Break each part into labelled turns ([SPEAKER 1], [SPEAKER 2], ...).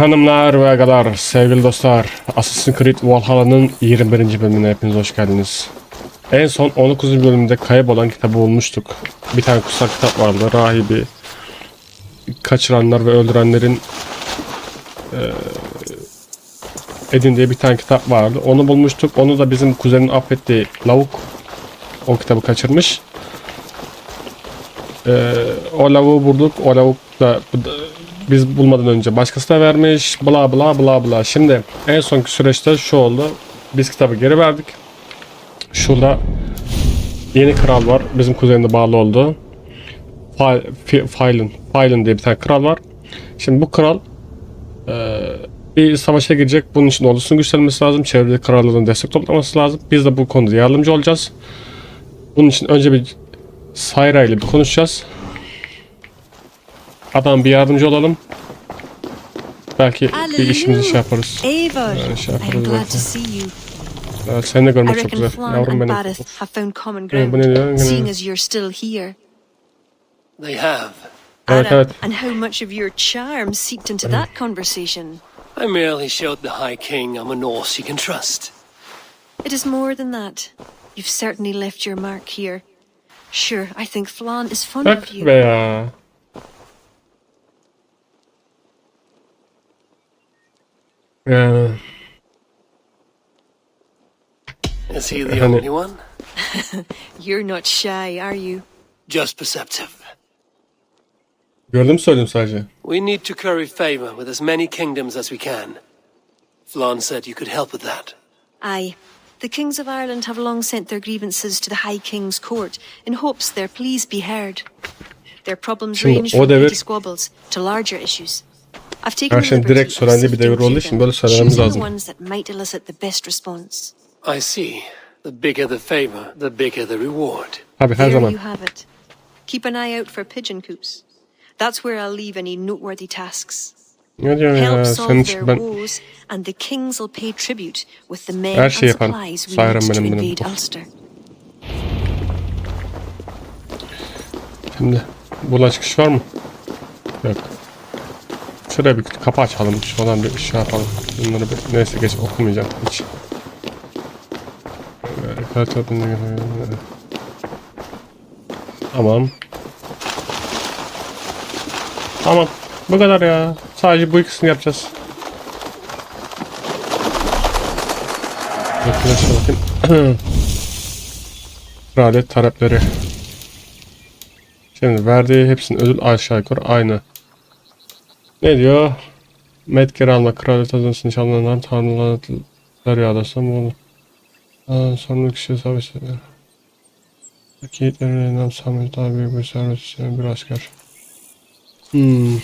[SPEAKER 1] Hanımlar ve agalar, sevgili dostlar, Assassin's Creed Valhalla'nın 21. bölümüne hepiniz hoş geldiniz. En son 19. bölümde kaybolan kitabı bulmuştuk. Bir tane kutsal kitap vardı, rahibi kaçıranlar ve öldürenlerin eee edindiği bir tane kitap vardı. Onu bulmuştuk. Onu da bizim kuzenin affettiği lavuk o kitabı kaçırmış. Eee, o lavuğu bulduk. O lavuk da biz bulmadan önce başkası da vermiş. Bla bla bla bla. Şimdi en sonki süreçte şu oldu. Biz kitabı geri verdik. Şurada yeni kral var. Bizim kuzenine bağlı oldu. Fa- Fi- Phylon. Phylon diye bir tane kral var. Şimdi bu kral eee, bir savaşa girecek. Bunun için ordusunu güçlenmesi lazım. Çevredeki kralların destek toplaması lazım. Biz de bu konuda yardımcı olacağız. Bunun için önce bir Sayra ile bir konuşacağız. Adam bir yardımcı olalım. Belki bir işimizi şey yaparız.
[SPEAKER 2] Eivor,
[SPEAKER 1] Ee, şey
[SPEAKER 2] I'm
[SPEAKER 1] yaparız
[SPEAKER 2] glad
[SPEAKER 1] belki.
[SPEAKER 2] to see you.
[SPEAKER 1] Evet, seni de
[SPEAKER 2] I
[SPEAKER 1] görmek çok
[SPEAKER 2] reckon
[SPEAKER 1] güzel.
[SPEAKER 2] Flan
[SPEAKER 1] Yavrum
[SPEAKER 2] and
[SPEAKER 1] benim.
[SPEAKER 2] Have found common
[SPEAKER 1] Evet, bu
[SPEAKER 2] ground,
[SPEAKER 1] ne diyor? Gene-
[SPEAKER 2] seeing as you're still here.
[SPEAKER 3] They have.
[SPEAKER 1] Evet, evet.
[SPEAKER 2] and how much of your charm seeped into that conversation.
[SPEAKER 3] I merely showed the High King I'm a Norse he can trust.
[SPEAKER 2] It is more than that. You've certainly left your mark here. Sure, I think Flan is fond of you.
[SPEAKER 1] Be
[SPEAKER 3] Is he the
[SPEAKER 1] Honey.
[SPEAKER 3] only one?
[SPEAKER 2] You're not shy, are you?
[SPEAKER 3] Just perceptive.
[SPEAKER 1] gördüm söyledim sadece.
[SPEAKER 3] We need to curry favor with as many kingdoms as we can. Flan said you could help with that.
[SPEAKER 2] Aye. The kings of Ireland have long sent their grievances to the High King's court in hopes their pleas be heard. Their problems
[SPEAKER 1] Şimdi
[SPEAKER 2] range
[SPEAKER 1] o
[SPEAKER 2] from
[SPEAKER 1] devir-
[SPEAKER 2] petty squabbles to larger issues. I've taken
[SPEAKER 1] Her
[SPEAKER 2] the
[SPEAKER 1] şeyin
[SPEAKER 2] liberty
[SPEAKER 1] direkt
[SPEAKER 2] of
[SPEAKER 1] söylendiği bir devir
[SPEAKER 2] sifting
[SPEAKER 1] olduğu
[SPEAKER 2] through
[SPEAKER 1] için böyle söylememiz lazım.
[SPEAKER 2] the ones that might elicit the best response.
[SPEAKER 3] I see. The bigger the favor, the bigger the reward.
[SPEAKER 1] Tabii her
[SPEAKER 2] There
[SPEAKER 1] zaman.
[SPEAKER 2] you have it. Keep an eye out for pigeon coops. That's where I'll leave any noteworthy tasks.
[SPEAKER 1] Ne diyorsun ya?
[SPEAKER 2] Help
[SPEAKER 1] Senin
[SPEAKER 2] solve
[SPEAKER 1] için
[SPEAKER 2] their
[SPEAKER 1] ben
[SPEAKER 2] woes, and the kings will pay tribute with the men
[SPEAKER 1] Her
[SPEAKER 2] and
[SPEAKER 1] şeyi yaparım.
[SPEAKER 2] supplies we
[SPEAKER 1] Sayarım
[SPEAKER 2] need to
[SPEAKER 1] benim benim.
[SPEAKER 2] invade Ulster.
[SPEAKER 1] şimdi bulaşık iş var mı? Yok. Şuraya bir kapı açalım. Şuradan bir şey yapalım. Bunları bir, neyse geç okumayacağım hiç. Ee, kalite- Tamam. Tamam. Bu kadar ya. Sadece bu ikisini yapacağız. Arkadaşlar bakın. Kraliyet talepleri. Şimdi verdiği hepsinin ödül aşağı yukarı aynı. Ne diyor? Medkir alma kraliyet adası nişanlanan tanrılar yağdasa mı olur? Aa, sorumlu kişi savaşı. Yiğitlerin elinden Samet daha büyük bir servet isteyen bir asker. Hmm.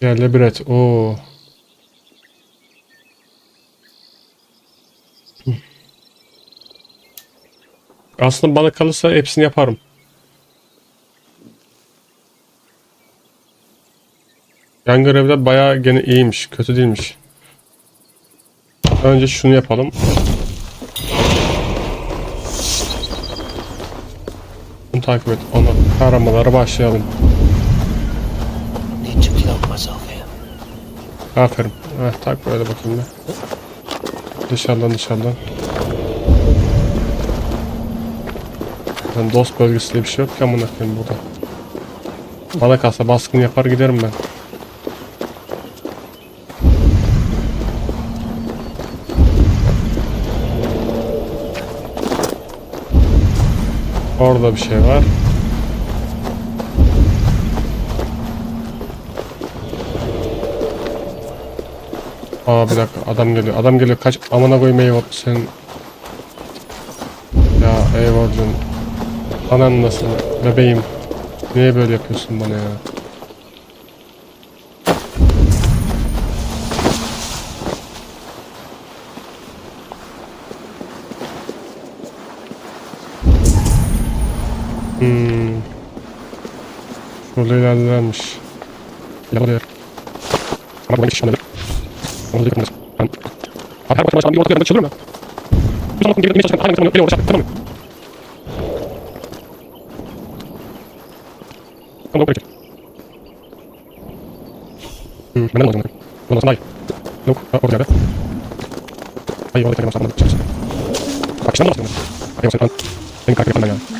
[SPEAKER 1] Yerle bir et. Oo. Aslında bana kalırsa hepsini yaparım. Yan görevler bayağı gene iyiymiş. Kötü değilmiş. Önce şunu yapalım. Bunu takip et. Onu aramalara başlayalım. Aferin. Heh, tak böyle bakayım da. Dışarıdan dışarıdan. Ben dost bölgesi diye bir şey yok ki amına koyayım burada. Bana kalsa baskın yapar giderim ben. Orada bir şey var. Aa bir dakika adam geliyor. Adam geliyor. Kaç amına koyayım Eivor sen. Ya Eivor'cum. Anan nasıl? Bebeğim. Niye böyle yapıyorsun bana ya? Hmm. Şurada ilerlermiş. Gel buraya. Ama bu kişi onu da yapamaz. Ben... Abi her bakım bir ortak yardım çıldırır mı? Bir zaman geri dönmeye çalışan aynı zamanda geliyor uğraşacak. Tamam mı? Tamam peki. Hmm, ben de alacağım. Ondan sonra hayır. Yok, ha, orada nerede? Hayır, orada tekrar basamadım. Çıkmış. Bak şimdi basamadım. Hayır, o sefer benim kalkıp yapamam ya. Tamam. Nerede yok, buraya. Şimdi. Tamam, hızlı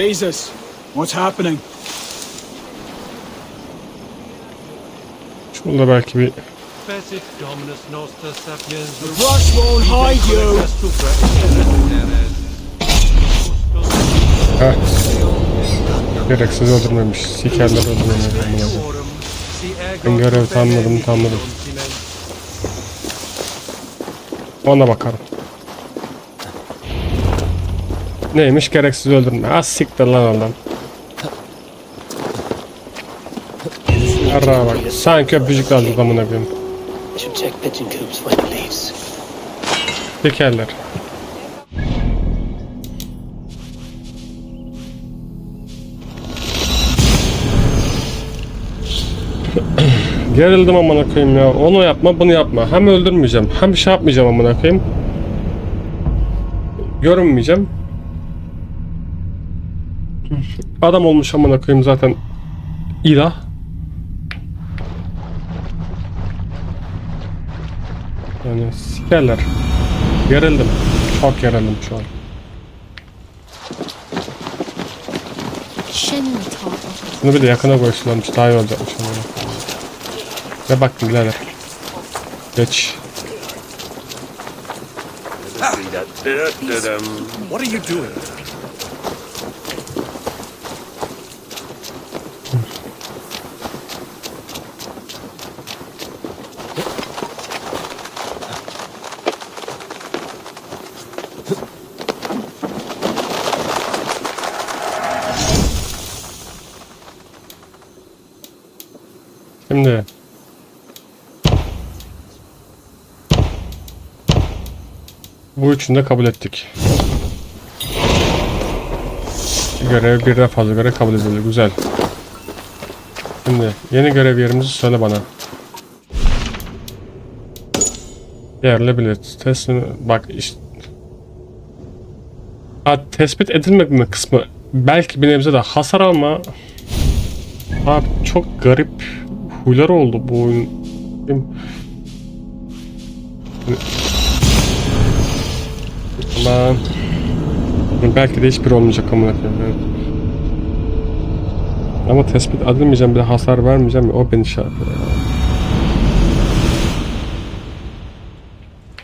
[SPEAKER 4] Jesus, what's happening?
[SPEAKER 1] Şurada belki bir
[SPEAKER 4] The brush won't hide you.
[SPEAKER 1] Heh. Gereksiz öldürmemiş. Sikerler öldürmemiş. Ben görev tamamladım, tamamladım. Ona bakarım. Neymiş gereksiz öldürme. Az siktir lan oradan. Arra bak. Sanki öpücük aldı amına koyayım. Sikerler. Gerildim amına koyayım ya. Onu yapma, bunu yapma. Hem öldürmeyeceğim, hem şey yapmayacağım amına koyayım. Görünmeyeceğim. Adam olmuş amına koyayım zaten. İlah. Yani sikerler. Gerildim. Çok gerildim şu an. Bunu bir de yakına koysunlarmış daha iyi olacakmış. Ne baktın birader? Geç.
[SPEAKER 4] What are you doing?
[SPEAKER 1] Şimdi. Bu üçünü de kabul ettik. Görev birden fazla görev kabul edildi. Güzel. Şimdi yeni görev yerimizi söyle bana. Yerli bilet. Teslim. Bak işte. Ha, tespit edilmedi kısmı belki bir nebze de hasar alma. Abi çok garip huyları oldu bu oyun. Aman. Belki de hiçbir olmayacak amına koyayım. Ama tespit edilmeyeceğim bir de hasar vermeyeceğim o beni şey.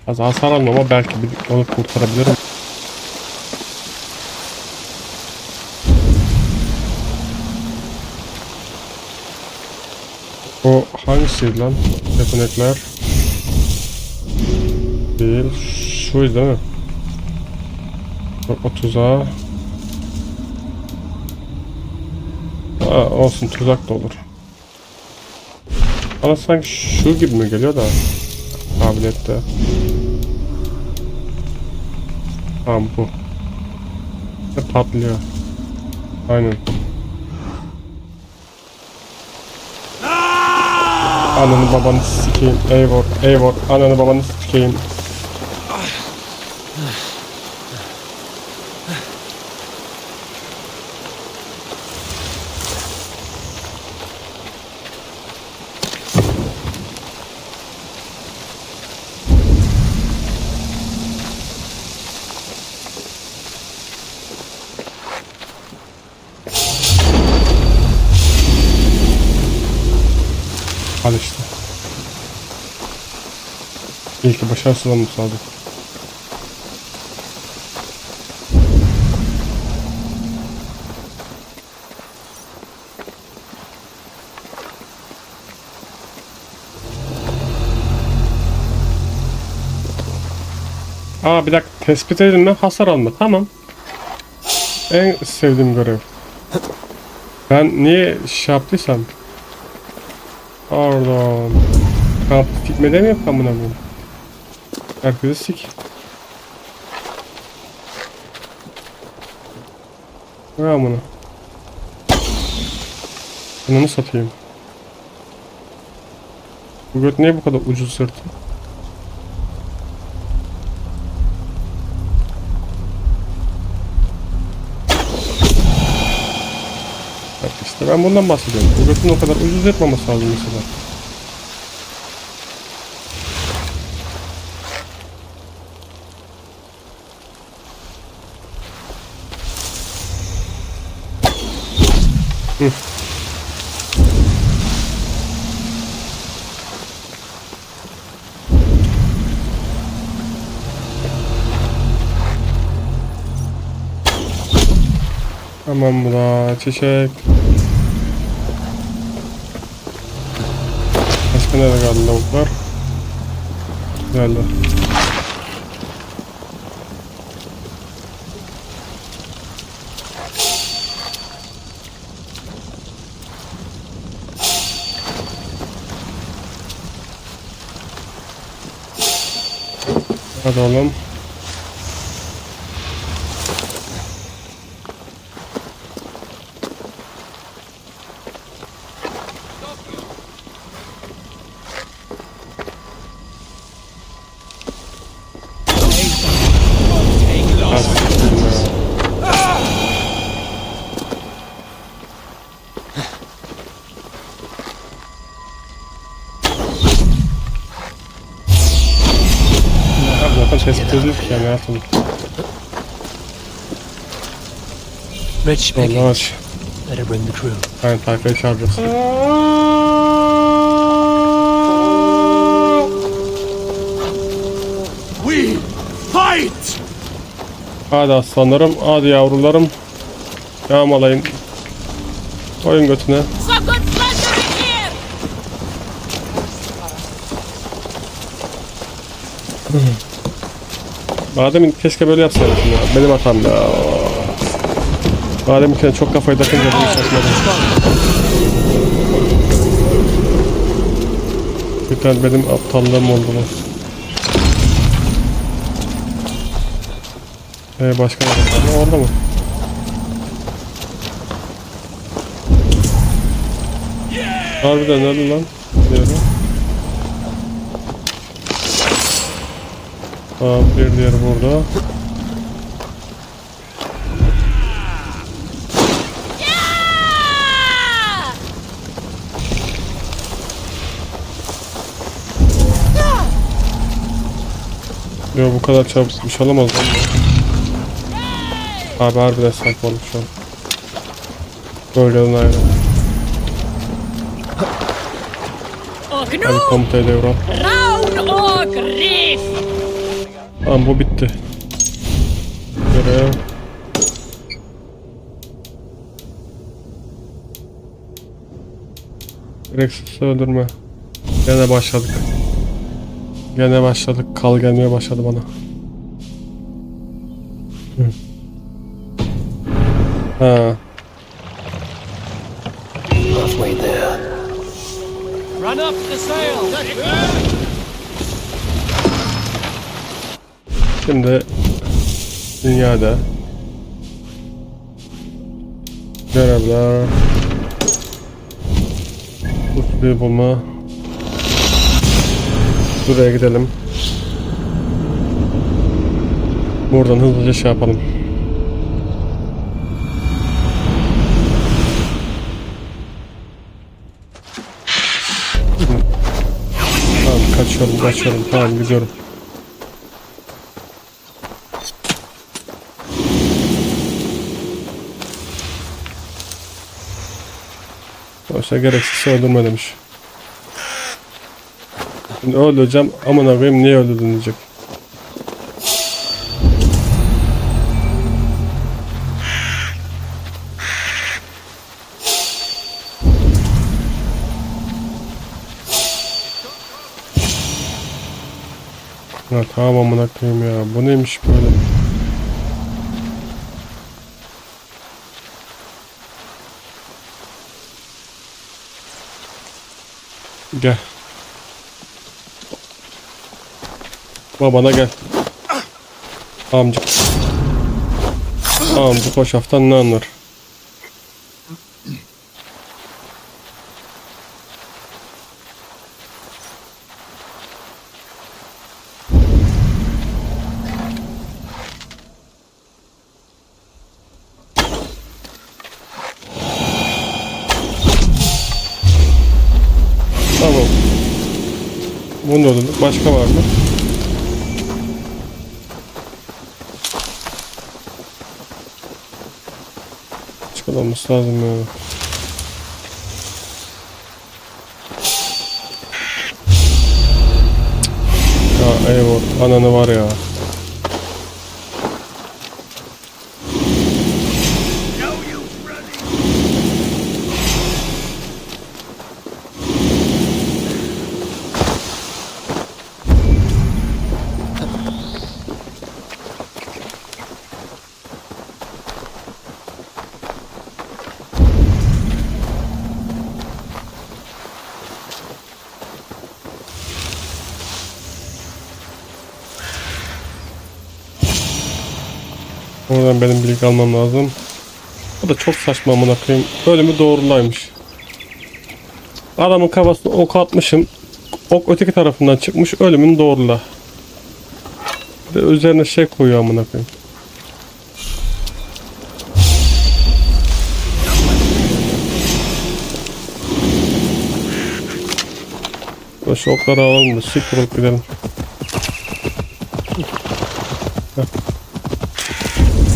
[SPEAKER 1] Az hasar almam ama belki bir onu kurtarabilirim. O hangisiydi lan? Yetenekler. Değil. Şuydu değil mi? O, o tuzağa. Aa, olsun tuzak da olur. Bana sanki şu gibi mi geliyor da kabiliyette. Tamam bu. Ve patlıyor. Aynen. Ananı babanı sikeyim. Eivor, Eivor. Ananı babanı sikeyim. şanslı olmuş abi. Aa bir dakika tespit edilme hasar alma tamam. En sevdiğim görev. Ben niye şey yaptıysam. Pardon. Kamp fitmede mi yapamam bunu? Koyayım? Herkesi sik. Ne amına? Ben onu satayım. Bu göt niye bu kadar ucuz sırtı? İşte ben bundan bahsediyorum. Bu götün o kadar ucuz yapmaması lazım mesela. Hı. Tamam bu da çiçek. Başka nerede kaldı lavuklar? Geldi. Hadi oğlum. Hayatım.
[SPEAKER 3] Rich
[SPEAKER 1] Vallahi
[SPEAKER 3] pickings.
[SPEAKER 1] aç.
[SPEAKER 3] Better bring the crew.
[SPEAKER 1] Aynen tayfayı çağıracağız.
[SPEAKER 4] We fight!
[SPEAKER 1] Hadi aslanlarım, hadi yavrularım. Yağmalayın. Koyun götüne.
[SPEAKER 5] Some good plunder in here!
[SPEAKER 1] Badem'in keşke böyle yapsaydım ya. Benim hatam ya. Badem'inkine çok kafayı takınca bunu şaşmadım. Lütfen benim aptallığım oldu bu. Ee, başka ne var? Orada mı? Harbiden nerede lan? Diğeri. Tamam bir diğeri burada. Yo bu kadar çabuk bir şey olamaz. Abi harbiden saçmalık şu an. Bölgeden ayrı.
[SPEAKER 5] Och
[SPEAKER 1] Hadi komutayı devral. Tamam bu bitti. Görev. Rexus'u öldürme. Gene başladık. Gene başladık. Kal gelmeye başladı bana. Hı. Ha. Şimdi dünyada. Görevler Kutluyu bulma. Buraya gidelim. Buradan hızlıca şey yapalım. Tamam kaçıyorum kaçıyorum. Tamam gidiyorum Oysa gereksiz öldürme demiş. Şimdi öldüreceğim amına koyayım niye öldürdün diyecek. Ha, tamam amına koyayım ya. Bu neymiş böyle? Gel. Babana gel. Amcık. Amcık o şaftan ne anlar? Tamam. Bunu da ödedik. Başka var mı? Başka da olması lazım ya. Ya eyvah ananı var ya. Oradan benim bilgi almam lazım. Bu da çok saçma amına koyayım. Ölümü doğrulaymış. Adamın kafasına ok atmışım. Ok öteki tarafından çıkmış. Ölümünü doğrula. Bir de üzerine şey koyuyor amına koyayım. Şu okları alalım da siktir gidelim.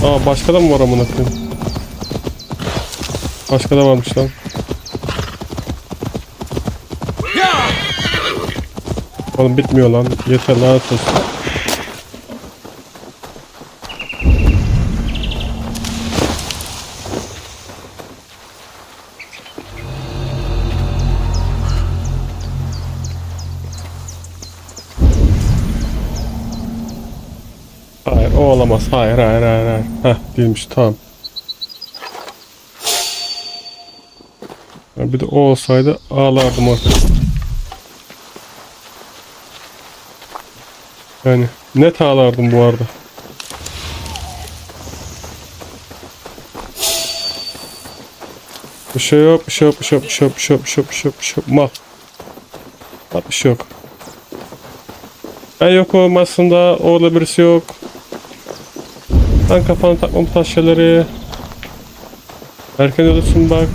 [SPEAKER 1] Aa başka da mı var amına koyayım? Başka da varmış lan. Oğlum bitmiyor lan. Yeter lanet olsun. O olamaz. Hayır hayır hayır hayır. Heh değilmiş tamam. Bir de o olsaydı ağlardım artık. Yani net ağlardım bu arada. Bir şey yok, bir şey yok, bir şey yok, bir şey yok, bir şey yok, bir şey yok, bir şey yok, bir şey yok. Mal. Bir şey yok. Ben yok olmasında orada birisi yok. Ben kafana takma bu tarz şeyleri. Erken ölürsün bak.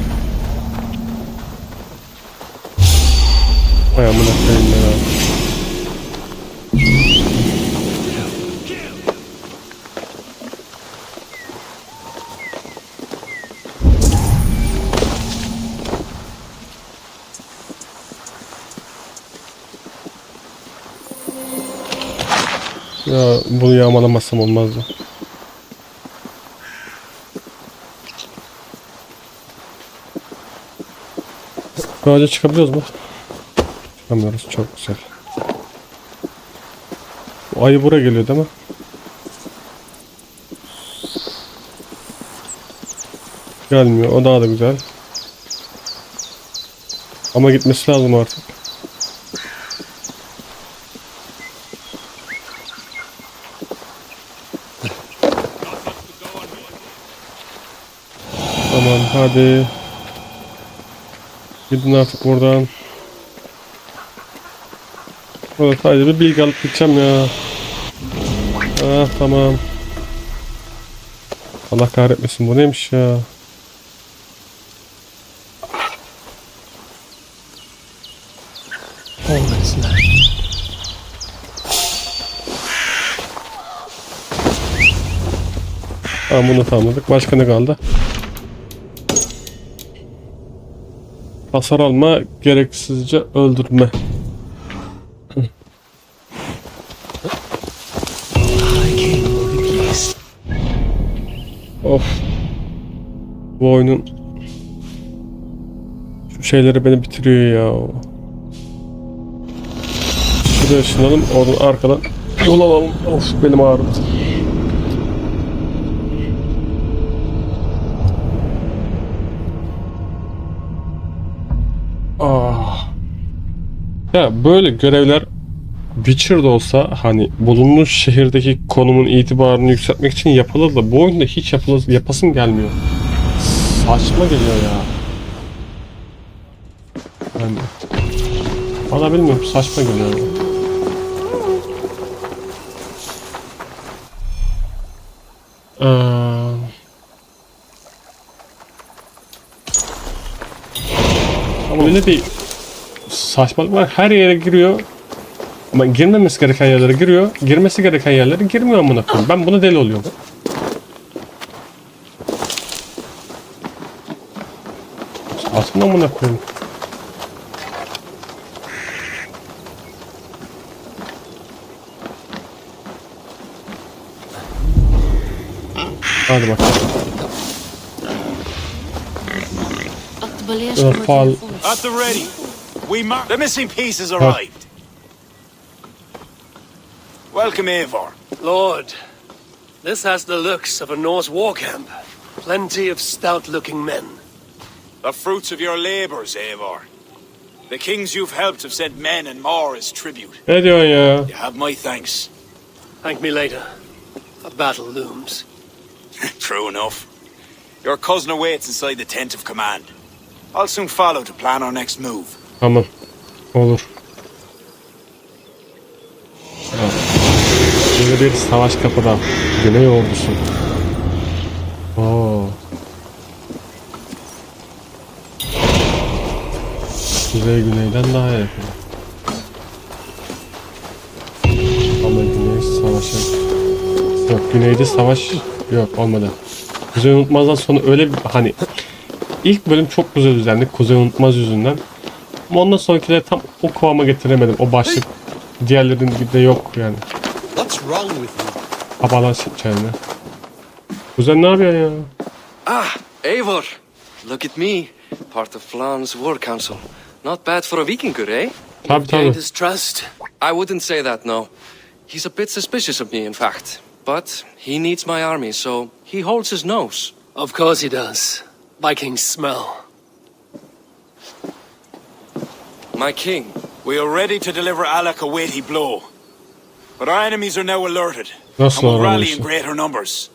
[SPEAKER 1] Ay amına koyayım ya. Ya bunu yağmalamazsam olmazdı. Bu ağaca çıkabiliyoruz mu? Çıkamıyoruz. Çok güzel. Bu ayı buraya geliyor değil mi? Gelmiyor. O daha da güzel. Ama gitmesi lazım artık. Tamam hadi. Gidin artık buradan. Burada sadece bir bilgi alıp gideceğim ya. Ah tamam. Allah kahretmesin bu neymiş ya. Tamam bunu tamamladık. Başka ne kaldı? Hasar alma, gereksizce öldürme. of. Bu oyunun şu şeyleri beni bitiriyor ya. Şuraya ışınalım, oradan arkadan Yol alalım. Of benim ağrıdı. Ya böyle görevler Witcher'da olsa hani bulunmuş şehirdeki konumun itibarını yükseltmek için yapılır da bu oyunda hiç yapılır, yapasım gelmiyor. Saçma geliyor ya. Yani bana bilmiyorum saçma geliyor. Ee, ama öyle bir saçmalık var. Her yere giriyor. Ama girmemesi gereken yerlere giriyor. Girmesi gereken yerlere girmiyor amına koyayım. Ben buna deli oluyorum. Saçma amına koyayım. Hadi bakalım.
[SPEAKER 4] At the ready. We mar- The missing pieces arrived. Welcome, Eivor.
[SPEAKER 3] Lord, this has the looks of a Norse war camp. Plenty of stout-looking men.
[SPEAKER 4] The fruits of your labors, Eivor. The kings you've helped have sent men and more as tribute.
[SPEAKER 1] ne diyorsun uh, ya?
[SPEAKER 4] You have my thanks.
[SPEAKER 3] Thank me later. A battle looms.
[SPEAKER 4] True enough. Your cousin awaits inside the tent of command. I'll soon follow to plan our next move.
[SPEAKER 1] Tamam. Olur. Evet. Yeni bir savaş kapıda. Güney ordusu. Oo. Kuzey güneyden daha yakın. Ama güney savaşı. Yok güneyde savaş yok olmadı. Kuzey Unutmaz'dan sonra öyle bir hani ilk bölüm çok güzel düzenli Kuzey Unutmaz yüzünden. Ama ondan sonrakileri tam o kıvama getiremedim. O başlık diğerlerinin gibi de yok yani.
[SPEAKER 6] What's wrong with you?
[SPEAKER 1] Kabalar çelme. Kuzen ne yapıyor ya?
[SPEAKER 7] Ah, Eivor. Look at me. Part of Flan's war council. Not bad for a Vikingur, eh?
[SPEAKER 1] Tabii tabii.
[SPEAKER 3] Gained his trust.
[SPEAKER 7] I wouldn't say that, no. He's a bit suspicious of me, in fact. But he needs my army, so he holds his nose.
[SPEAKER 3] Of course he does. Vikings smell.
[SPEAKER 7] My king.
[SPEAKER 4] We are ready to deliver Alec a weighty blow. But our enemies are now alerted.
[SPEAKER 1] Nasıl
[SPEAKER 4] and will rally in greater numbers.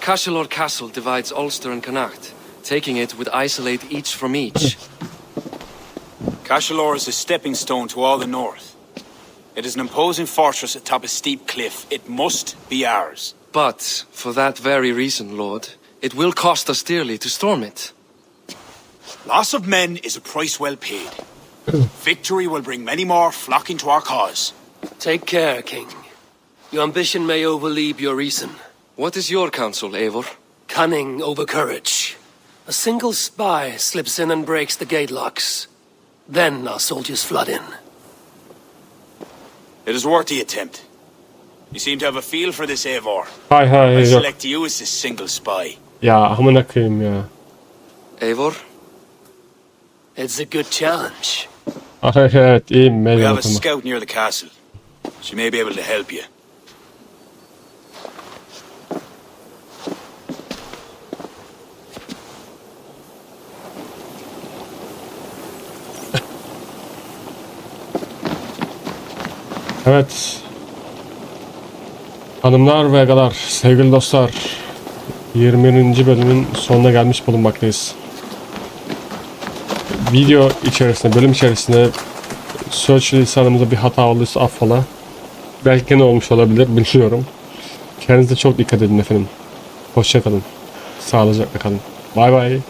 [SPEAKER 7] Cashelor Castle divides Ulster and Connacht. Taking it would isolate each from each.
[SPEAKER 4] Cachalor is a stepping stone to all the north. It is an imposing fortress atop a steep cliff. It must be ours.
[SPEAKER 7] but, for that very reason, Lord, it will cost us dearly to storm it.
[SPEAKER 4] Loss of men is a price well paid. Victory will bring many more flocking to our cause.
[SPEAKER 3] Take care, King. Your ambition may overleap your reason.
[SPEAKER 7] What is your counsel, Eivor?
[SPEAKER 3] Cunning over courage. A single spy slips in and breaks the gate locks. Then our soldiers flood in.
[SPEAKER 4] It is worth the attempt. You seem to have a feel for this, Eivor.
[SPEAKER 1] Hay hay
[SPEAKER 4] I select you as this single spy.
[SPEAKER 1] Ya amına koyayım ya.
[SPEAKER 7] Eivor?
[SPEAKER 3] It's a good challenge.
[SPEAKER 1] Ah evet iyiyim
[SPEAKER 4] We
[SPEAKER 1] meydan
[SPEAKER 4] have a
[SPEAKER 1] okuma.
[SPEAKER 4] scout near the castle. She may be able to help you.
[SPEAKER 1] Evet. Hanımlar ve agalar, sevgili dostlar. 20. bölümün sonuna gelmiş bulunmaktayız. Video içerisinde, bölüm içerisinde search lisanımızda bir hata olduysa affola. Belki ne olmuş olabilir bilmiyorum. Kendinize çok dikkat edin efendim. Hoşçakalın. Sağlıcakla kalın. Bay bay.